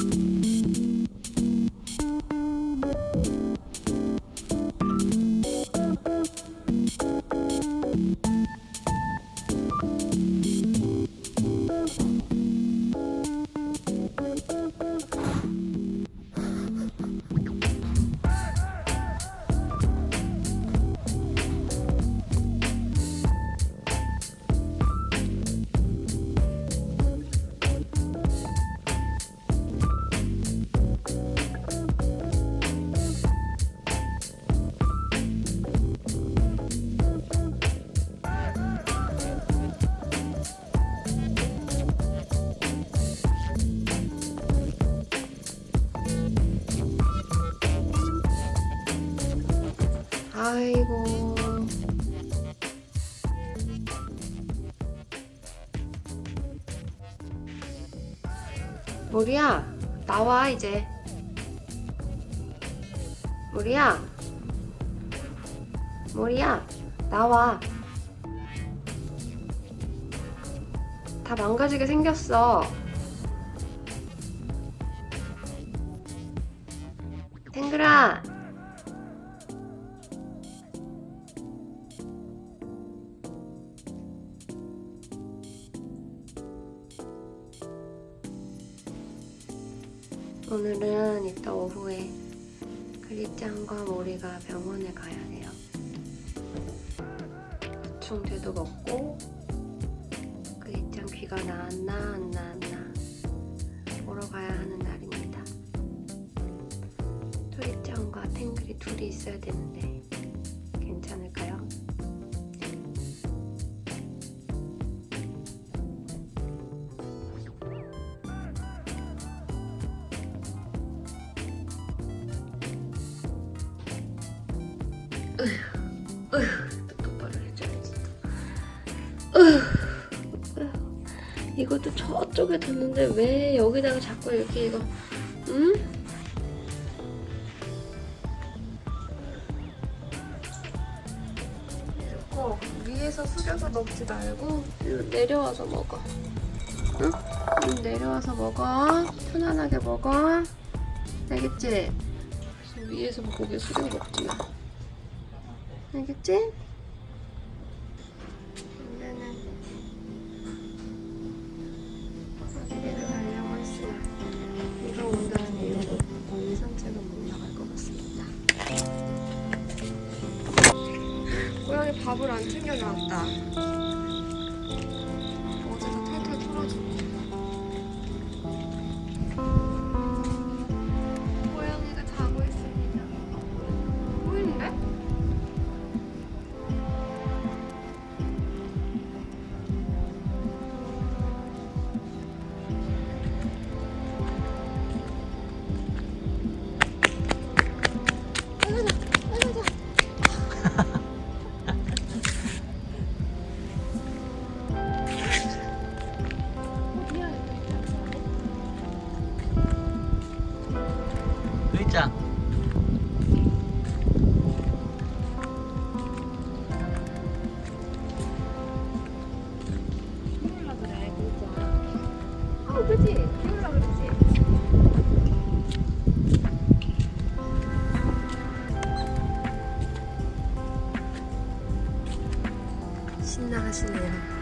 you 아이고. 모리야, 나와, 이제. 모리야. 모리야, 나와. 다 망가지게 생겼어. 탱글아. 오늘은 이따 오후에 크리짱과 모리가 병원에 가야 해요. 충제도 먹고 크리짱 귀가 나았나 안 나았나 보러 가야 하는 날입니다. 토리짱과 탱글이 둘이 있어야 되는데 괜찮을까요? 똑바로 해줘야지. 이것도 저쪽에 뒀는데 왜 여기다가 자꾸 이렇게 이거 응? 이거 위에서 숙여서 먹지 말고 일로 내려와서 먹어. 응? 응, 내려와서 먹어. 편안하게 먹어. 알겠지? 위에서 고개 숙여 먹지 마. 알겠지? 이제는 어디를 가 진짜 어 그랬지? 신나가시네요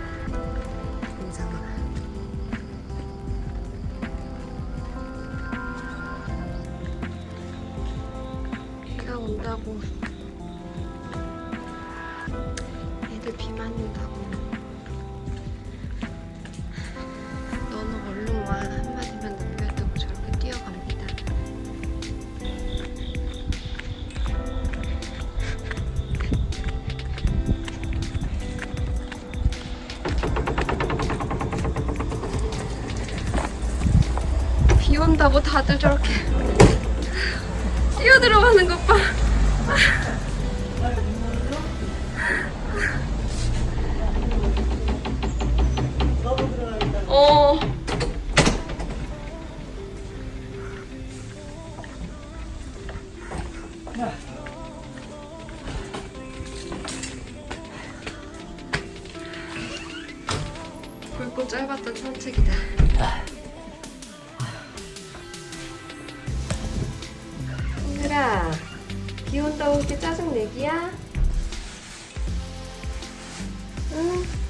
온다고 애들 비 맞는다고 너는 얼른 와 한마디만 남겨두고 저렇게 뛰어갑니다. 비 온다고 다들 저렇게 뛰어 들어가는 것 봐. 어. 굵고 짧았던 산책이다. 부끄러운 게 짜증내기야? 응.